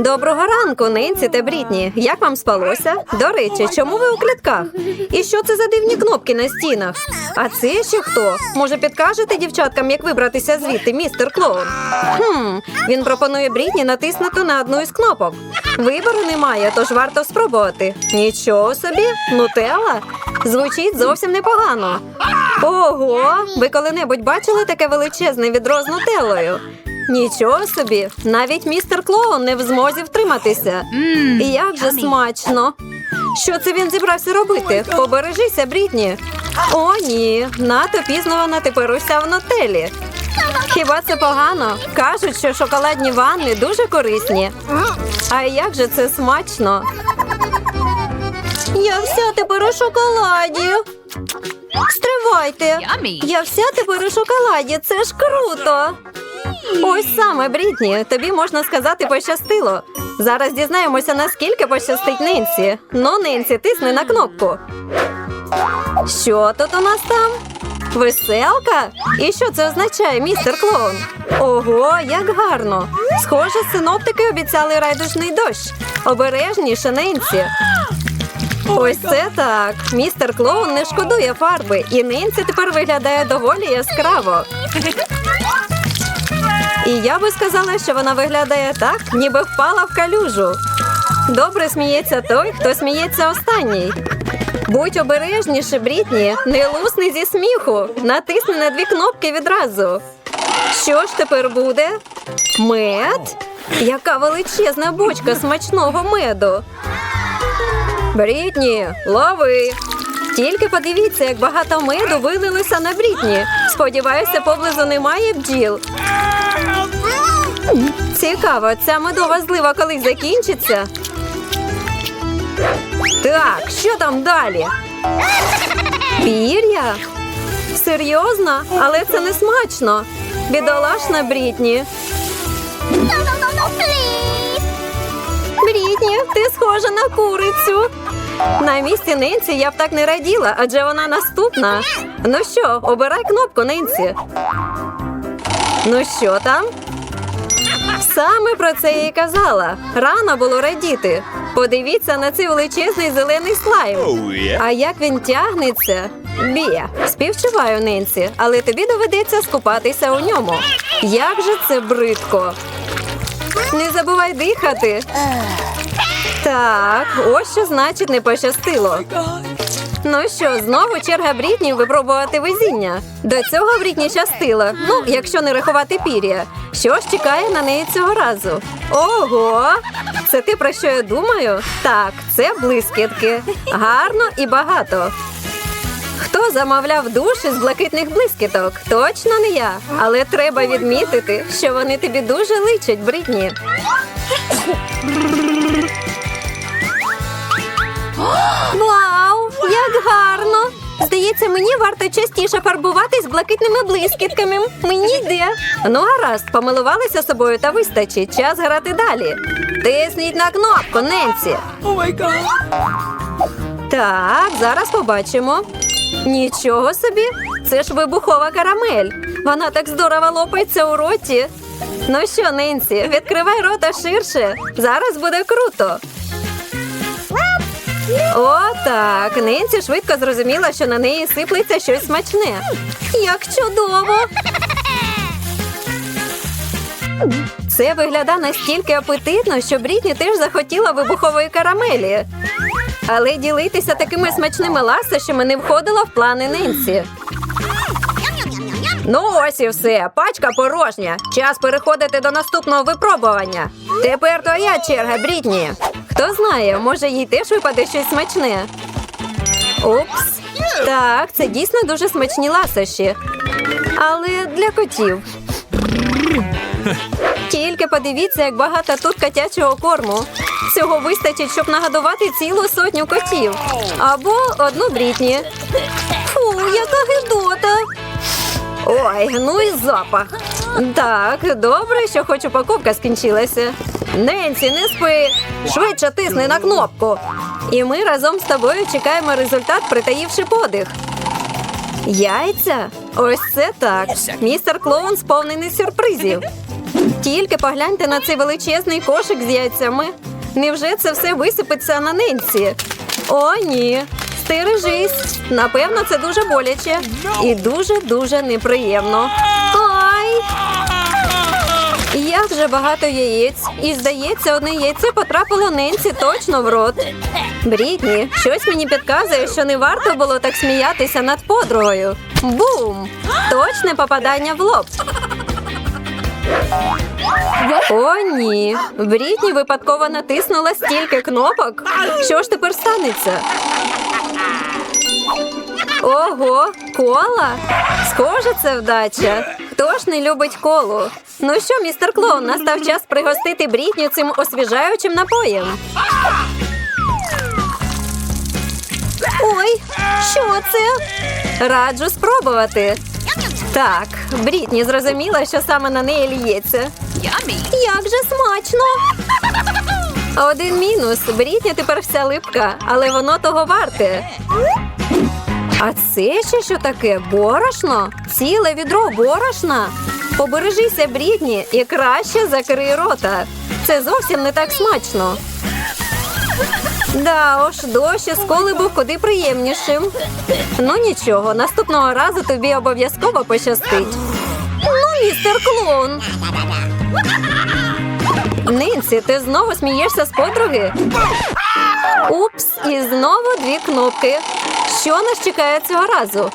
Доброго ранку, Ненсі та Брітні. Як вам спалося? До речі, чому ви у клітках? І що це за дивні кнопки на стінах? А це ще хто? Може, підкажете дівчаткам, як вибратися звідти, містер Клоун? Хм, він пропонує Брітні натиснути на одну із кнопок. Вибору немає, тож варто спробувати. Нічого собі, нутелла? Звучить зовсім непогано. Ого, ви коли-небудь бачили таке величезне відро з нутеллою? Нічого собі, навіть містер Клоун не в змозі втриматися. Як же смачно! Що це він зібрався робити? Побережися, Брітні. О, ні, нато пізно вона тепер уся в нотелі. Хіба це погано? Кажуть, що шоколадні ванни дуже корисні. А як же це смачно? Я вся тепер у шоколаді. Стривайте. Я вся тепер у шоколаді. Це ж круто. Ось саме, Брітні, тобі можна сказати пощастило. Зараз дізнаємося, наскільки пощастить Ненсі. Ну, Ненсі, тисни на кнопку. Що тут у нас там? Веселка? І що це означає, містер клоун? Ого, як гарно! Схоже, синоптики обіцяли райдужний дощ. Обережніше, Ненсі. Ось це так. Містер клоун не шкодує фарби, і Ненсі тепер виглядає доволі яскраво. І я би сказала, що вона виглядає так, ніби впала в калюжу. Добре сміється той, хто сміється останній. Будь обережніше, Брітні, не лусни зі сміху. Натисни на дві кнопки відразу. Що ж тепер буде? Мед? Яка величезна бочка смачного меду. Брітні, лови. Тільки подивіться, як багато меду вилилося на Брітні. Сподіваюся, поблизу немає бджіл. Цікаво, ця медова злива колись закінчиться. Так, що там далі? Пір'я? Серйозно? Але це не смачно. Бідолашна Брітні. Брітні, ти схожа на курицю. На місці Ненсі я б так не раділа, адже вона наступна. Ну що, обирай кнопку, Ненсі. Ну що там? Саме про це я й казала. Рано було радіти. Подивіться на цей величезний зелений слайм. А як він тягнеться? Бія, співчуваю Ненсі, але тобі доведеться скупатися у ньому. Як же це бридко. Не забувай дихати. Так, ось що значить не пощастило. Ну що, знову черга Брітні випробувати везіння. До цього Брітні щастило. Ну, якщо не рахувати пір'я. Що ж чекає на неї цього разу? Ого! Це ти про що я думаю? Так, це блискітки. Гарно і багато. Хто замовляв душ із блакитних блискіток? Точно не я. Але треба відмітити, що вони тобі дуже личать, Брітні. Вау! Здається, мені варто частіше фарбуватись блакитними блискітками. Мені йде. Ну, гаразд, помилувалися собою та вистачить. Час грати далі. Тисніть на кнопку, Ненсі. Так, зараз побачимо. Нічого собі, це ж вибухова карамель. Вона так здорово лопається у роті. Ну що, Ненсі, відкривай рота ширше. Зараз буде круто. О, так. Ненсі швидко зрозуміла, що на неї сиплеться щось смачне. Як чудово! Це виглядає настільки апетитно, що Брітні теж захотіла вибухової карамелі. Але ділитися такими смачними ласощами не входило в плани Ненсі. Ну ось і все. Пачка порожня. Час переходити до наступного випробування. Тепер твоя черга, Брітні. Хто знає, може їй теж випаде щось смачне. Упс. Так, це дійсно дуже смачні ласощі. Але для котів. Тільки подивіться, як багато тут котячого корму. Цього вистачить, щоб нагодувати цілу сотню котів. Або одну брітні. Фу, яка гидота. Ой, ну і запах. Так, добре, що хоч упаковка скінчилася. Ненсі, не спи. Швидше тисни на кнопку. І ми разом з тобою чекаємо результат, притаївши подих. Яйця? Ось це так. Містер Клоун сповнений сюрпризів. Тільки погляньте на цей величезний кошик з яйцями. Невже це все висипеться на нинці? О, ні. Стережись. Напевно, це дуже боляче і дуже-дуже неприємно. Ай! Як же багато яєць. І здається, одне яйце потрапило нинці точно в рот. Брітні, щось мені підказує, що не варто було так сміятися над подругою. Бум! Точне попадання в лоб. О, ні. Брітні випадково натиснула стільки кнопок. Що ж тепер станеться? Ого, кола? Схоже, це вдача. Хто ж не любить колу? Ну що, містер Клоун, настав час пригостити Брітню цим освіжаючим напоєм. Ой, що це? Раджу спробувати. Так, Брітні зрозуміла, що саме на неї ліється. Як же смачно! Один мінус. Брітня тепер вся липка, але воно того варте. А це ще що таке? Борошно? Ціле відро борошна. Побережися, Брітні, і краще закрий рота. Це зовсім не так смачно. Да уж, дощ із коли був куди приємнішим. Ну нічого, наступного разу тобі обов'язково пощастить. Ну, містер клоун. Нинці, ти знову смієшся з подруги? Упс, і знову дві кнопки. Що нас чекає цього разу?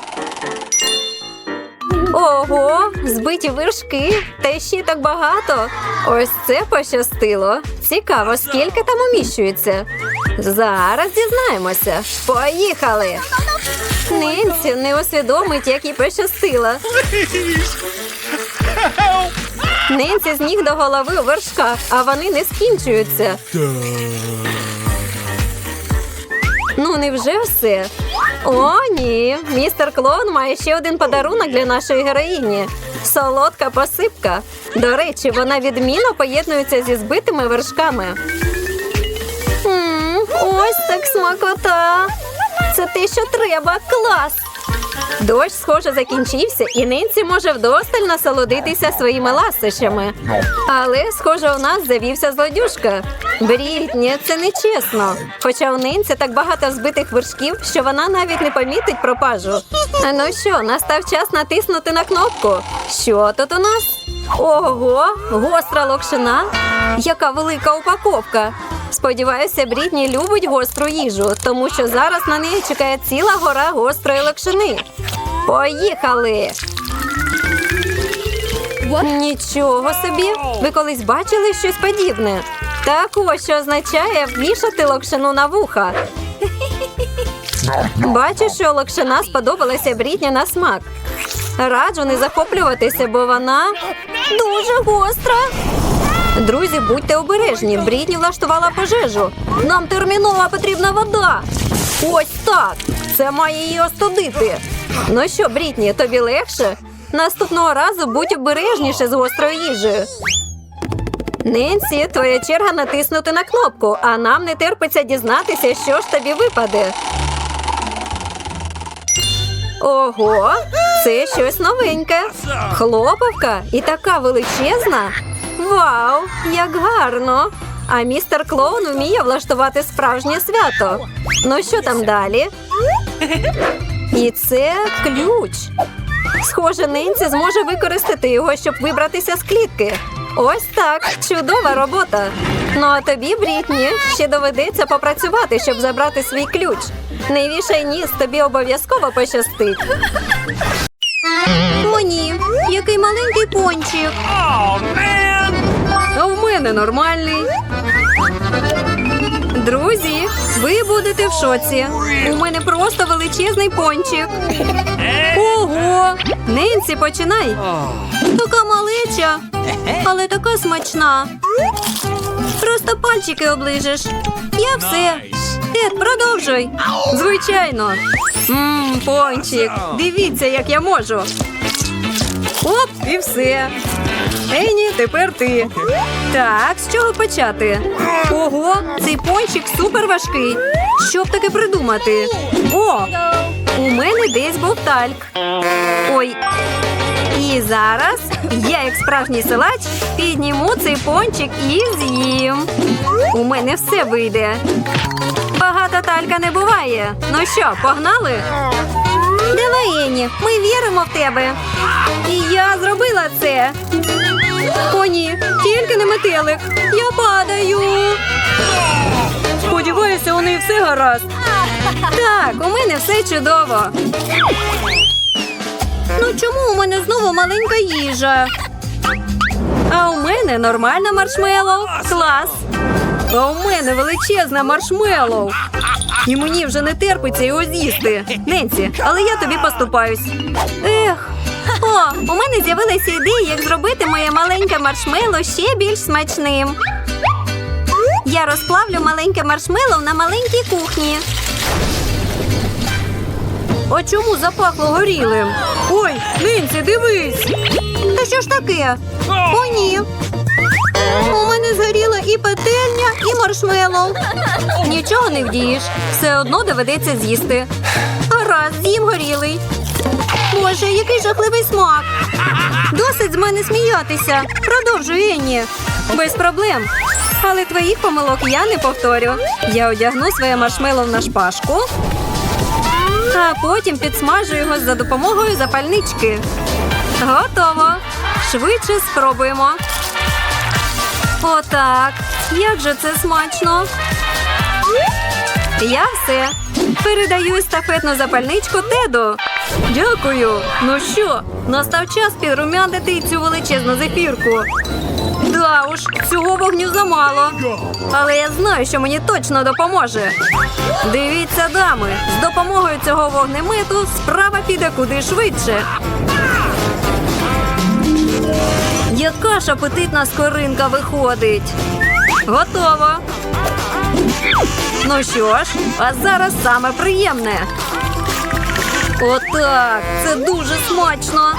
Ого, збиті вершки, та ще й так багато. Ось це пощастило. Цікаво, скільки там уміщується. Зараз дізнаємося. Поїхали! Нинці не усвідомить, як їй пощастило. Нинці з ніг до голови у вершках, а вони не скінчуються. Ну, невже все? О, ні. Містер Клоун має ще один подарунок для нашої героїні. Солодка посипка. До речі, вона відмінно поєднується зі збитими вершками. м ось так смакота. Це те, що треба. Клас. Дощ, схоже, закінчився, і нинці може вдосталь насолодитися своїми ласощами. Але, схоже, у нас завівся злодюжка. Брітні, це не чесно. Хоча у нинці так багато збитих вершків, що вона навіть не помітить пропажу. Ну що, настав час натиснути на кнопку. Що тут у нас? Ого, гостра локшина. Яка велика упаковка. Сподіваюся, Брітні любить гостру їжу, тому що зараз на неї чекає ціла гора гострої локшини. Поїхали! Нічого собі. Ви колись бачили щось подібне? Так ось що означає вішати локшину на вуха. Бачу, що локшина сподобалася Брітні на смак. Раджу не захоплюватися, бо вона дуже гостра. Друзі, будьте обережні. Брітні влаштувала пожежу. Нам терміново потрібна вода. Ось так. Це має її остудити. Ну що, Брітні, тобі легше? Наступного разу будь обережніше з гострою їжею. Ненсі, твоя черга натиснути на кнопку, а нам не терпиться дізнатися, що ж тобі випаде. Ого, це щось новеньке. Хлопавка і така величезна. Вау, як гарно! А містер Клоун вміє влаштувати справжнє свято. Ну що там далі? І це ключ. Схоже, Нинці зможе використати його, щоб вибратися з клітки. Ось так, чудова робота. Ну а тобі, Брітні, ще доведеться попрацювати, щоб забрати свій ключ. Не ніс, тобі обов'язково пощастить. Мені, який маленький пончик. А в мене нормальний. Друзі, ви будете в шоці. У мене просто величезний пончик. Ого! Ненсі, починай. Така малеча, але така смачна. Просто пальчики оближеш. Я все. Ед, продовжуй. Звичайно. Мм, пончик. Дивіться, як я можу. Оп, і все. Ені, тепер ти. Так, з чого почати? Ого, цей пончик супер важкий. Що б таке придумати? О, у мене десь був тальк. Ой, І зараз я, як справжній силач, підніму цей пончик і з'їм. У мене все вийде. Багата талька не буває. Ну що, погнали? Давай, Ені, ми віримо в тебе. І я зробила це. О, ні, тільки не метелик. Я падаю. Сподіваюся, у неї все гаразд. Так, у мене все чудово. Ну чому у мене знову маленька їжа? А у мене нормальна маршмеллоу. Клас. А у мене величезна маршмеллоу. І мені вже не терпиться його з'їсти. Ненсі, але я тобі поступаюсь. Ех. О, у мене з'явилася ідея, як зробити моє маленьке маршмеллоу ще більш смачним. Я розплавлю маленьке маршмеллоу на маленькій кухні. А чому запахло горілим? Ой, Нинці, дивись. Та що ж таке? О, ні. У мене згоріла і петельня, і маршмеллоу. Нічого не вдієш. Все одно доведеться з'їсти. Гаразд, з'їм горілий. Боже, який жахливий смак. Досить з мене сміятися. Продовжуй, Енні. Без проблем. Але твоїх помилок я не повторю. Я одягну своє маршмеллоу на шпажку, а потім підсмажу його за допомогою запальнички. Готово. Швидше спробуємо. Отак. Як же це смачно. Я все. Передаю естафетну запальничку Теду. Дякую. Ну що, настав час підрумянити цю величезну зефірку. Да уж, цього вогню замало. Але я знаю, що мені точно допоможе. Дивіться, дами, з допомогою цього вогнемету справа піде куди швидше. Яка ж апетитна скоринка виходить. Готово. Ну що ж, а зараз саме приємне. Отак, це дуже смачно.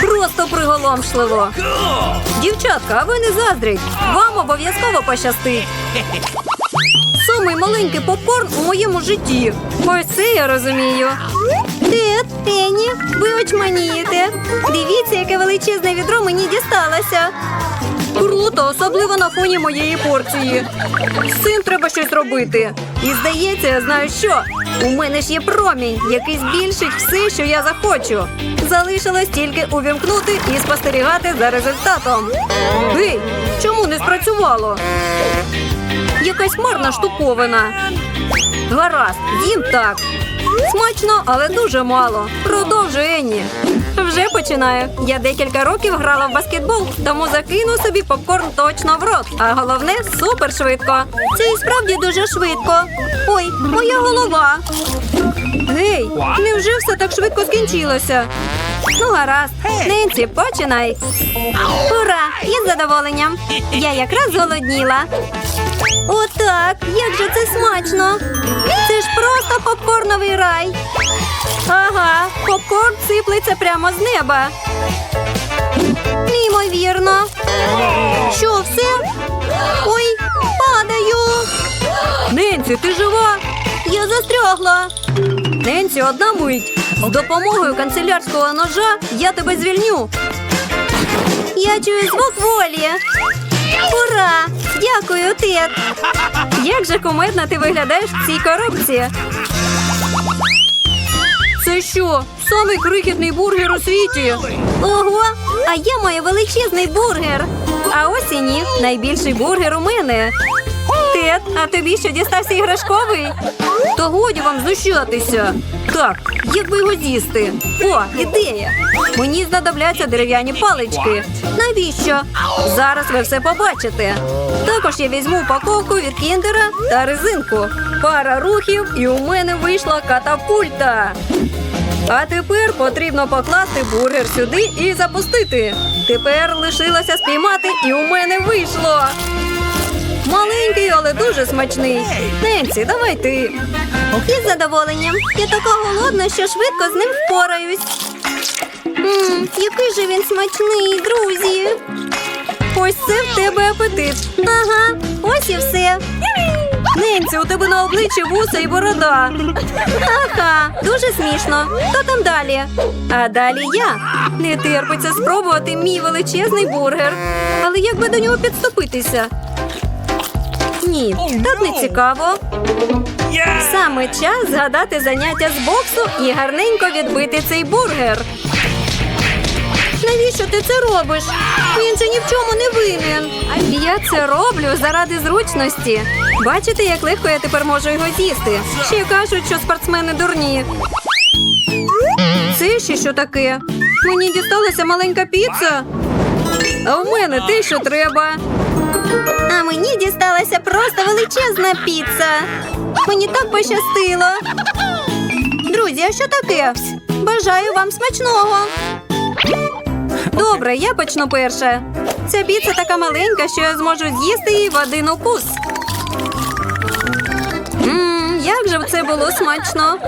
Просто приголомшливо. Дівчатка, а ви не заздріть. Вам обов'язково пощастить. Самий маленький попкорн у моєму житті. Ось це я розумію. Тед, Енні, ви очманієте. Дивіться, яке величезне відро мені дісталося. Круто, особливо на фоні моєї порції. Цим треба щось робити. І здається, я знаю що. У мене ж є промінь, який збільшить все, що я захочу. Залишилось тільки увімкнути і спостерігати за результатом. Гей, чому не спрацювало? Якась марна штуковина. Гаразд, їм так. Смачно, але дуже мало. Продовжуй, Енні. Вже починаю. Я декілька років грала в баскетбол, тому закину собі попкорн точно в рот. А головне супер швидко. Це і справді дуже швидко. Ой, моя голова. Гей, невже все так швидко скінчилося? Ну, гаразд. Ненці, починай. Ура! Із задоволенням. Я якраз зголодніла. Отак, як же це смачно. Просто попкорновий рай. Ага, попкорн сиплеться прямо з неба. Неймовірно. Що, все? Ой, падаю. Ненці, ти жива? Я застрягла. Ненці, одна мить. З допомогою канцелярського ножа я тебе звільню. Я чую звук волі. Ура! Дякую, Тед! Як же кумедно ти виглядаєш в цій коробці? Це що? Самий крихітний бургер у світі. Ого, а я маю величезний бургер. А ось і ні, найбільший бургер у мене. Тед, а тобі що дістався іграшковий? То годі вам знущатися. Так, як би його з'їсти? О, ідея! Мені знадобляться дерев'яні палички. Навіщо? Зараз ви все побачите. Також я візьму упаковку від кіндера та резинку. Пара рухів, і у мене вийшла катапульта. А тепер потрібно покласти бургер сюди і запустити. Тепер лишилося спіймати, і у мене вийшло. Маленький, але дуже смачний. Ненсі, давай ти. Із задоволенням. Я така голодна, що швидко з ним впораюсь. Мм, який же він смачний, друзі. Ось це в тебе апетит. Ага, ось і все. Ненці, у тебе на обличчі вуса і борода. Ага, дуже смішно. Хто там далі? А далі я. Не терпиться спробувати мій величезний бургер. Але як би до нього підступитися? Ні, так не цікаво. Саме час згадати заняття з боксу і гарненько відбити цей бургер. Навіщо ти це робиш? Він же ні в чому не винен. Я це роблю заради зручності. Бачите, як легко я тепер можу його з'їсти. Ще кажуть, що спортсмени дурні. Це ще що таке? Мені дісталася маленька піца. А в мене те, що треба. А мені дісталася просто величезна піца. Мені так пощастило. Друзі, а що таке? Бажаю вам смачного. Добре, я почну перша. Ця піца така маленька, що я зможу з'їсти її в один укус. Ммм, як же це було смачно.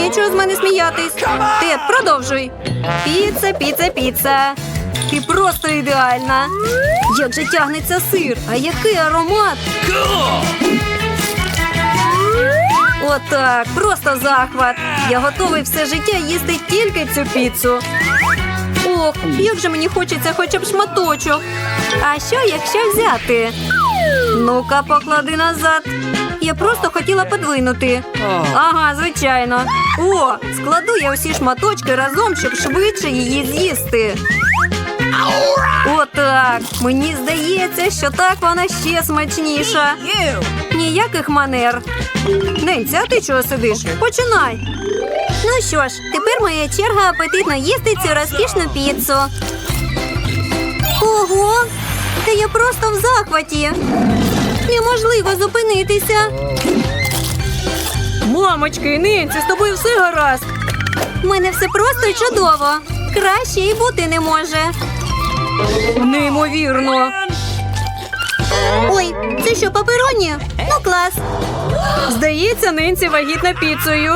Нічого з мене сміятись. Тед, продовжуй. Піца, піца, піца. Ти просто ідеальна. Як же тягнеться сир, а який аромат. Отак, просто захват. Я готовий все життя їсти тільки цю піцу. Ох, як же мені хочеться хоча б шматочок. А що, якщо взяти? Ну-ка, поклади назад. Я просто хотіла подвинути. Ага, звичайно. О, складу я усі шматочки разом, щоб швидше її з'їсти. Отак. Мені здається, що так вона ще смачніша. Ніяких манер. Ненця, а ти чого сидиш? Починай. Ну що ж, тепер моя черга апетитно їсти цю розкішну піцу. Ого! Та я просто в захваті. Неможливо зупинитися. Мамочки, Ненці, з тобою все гаразд. У мене все просто чудово. Краще і бути не може. Неймовірно. Ой, це що, папероні? Ну, клас. Здається, Ненці вагітна піцею.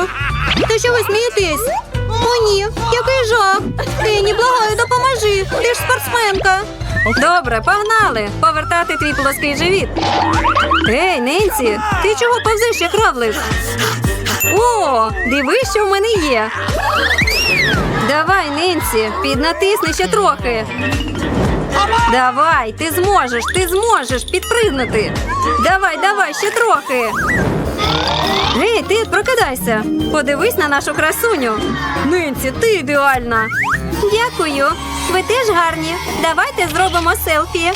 Та що ви смієтесь? О, ні, який жах. Ені, благаю, допоможи. Ти ж спортсменка. Добре, погнали. Повертати твій плоский живіт. Ей, Ненсі, ти чого повзеш, як равлик? О, дивись, що в мене є. Давай, Ненсі, піднатисни ще трохи. Давай, ти зможеш, ти зможеш підпригнути. Давай, давай, ще трохи. Гей, ти прокидайся. Подивись на нашу красуню. Нинці, ти ідеальна. Дякую. Ви теж гарні. Давайте зробимо селфі.